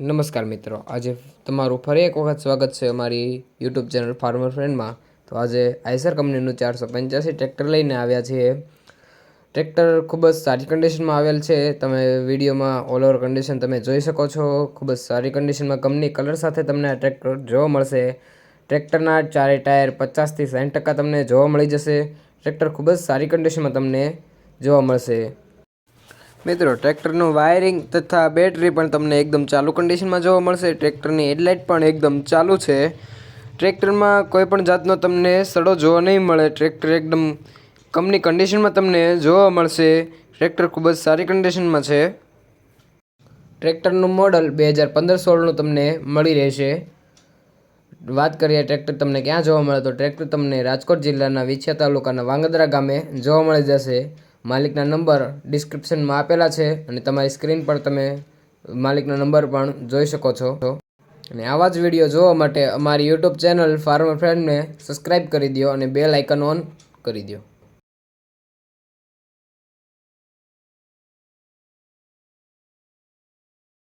નમસ્કાર મિત્રો. આજે તમારું ફરી એક વખત સ્વાગત છે અમારી યુટ્યુબ ચેનલ ફાર્મર ફ્રેન્ડમાં તો આજે આઈસર કંપનીનું ચારસો પંચ્યાસી ટ્રેક્ટર લઈને આવ્યા છીએ. ટ્રેક્ટર ખૂબ જ સારી કન્ડિશનમાં આવેલ છે. તમે વિડીયોમાં ઓલ ઓવર કન્ડિશન તમે જોઈ શકો છો. ખૂબ જ સારી કન્ડિશનમાં કંપની કલર સાથે તમને આ ટ્રેક્ટર જોવા મળશે. ટ્રેક્ટરના ચારે ટાયર પચાસથી સાઠ ટકા તમને જોવા મળી જશે. ટ્રેક્ટર ખૂબ જ સારી કન્ડિશનમાં તમને જોવા મળશે. મિત્રો, ટ્રેક્ટરનું વાયરિંગ તથા બેટરી પણ તમને એકદમ ચાલુ કન્ડિશનમાં જોવા મળશે. ટ્રેક્ટરની હેડલાઇટ પણ એકદમ ચાલુ છે. ટ્રેક્ટરમાં કોઈ પણ જાતનો તમને સડો જોવા નહીં મળે. ટ્રેક્ટર એકદમ કંપની કન્ડિશનમાં તમને જોવા મળશે. ટ્રેક્ટર ખૂબ જ સારી કન્ડિશનમાં છે. ટ્રેક્ટરનું મોડલ બે હજાર પંદર સોળનું તમને મળી રહેશે. વાત કરીએ ટ્રેક્ટર તમને ક્યાં જોવા મળે, તો ટ્રેક્ટર તમને રાજકોટ જિલ્લાના વિછિયા તાલુકાના વાંગદરા ગામે જોવા મળી જશે. માલિકના નંબર ડિસ્ક્રિપ્શનમાં આપેલા છે અને તમારી સ્ક્રીન પર તમે માલિકનો નંબર પણ જોઈ શકો છો. અને આવા જ વીડિયો જોવા માટે અમારી યુટ્યુબ ચેનલ ફાર્મર ફ્રેન્ડને સબસ્ક્રાઈબ કરી દો અને બેલ આઇકન ઓન કરી દો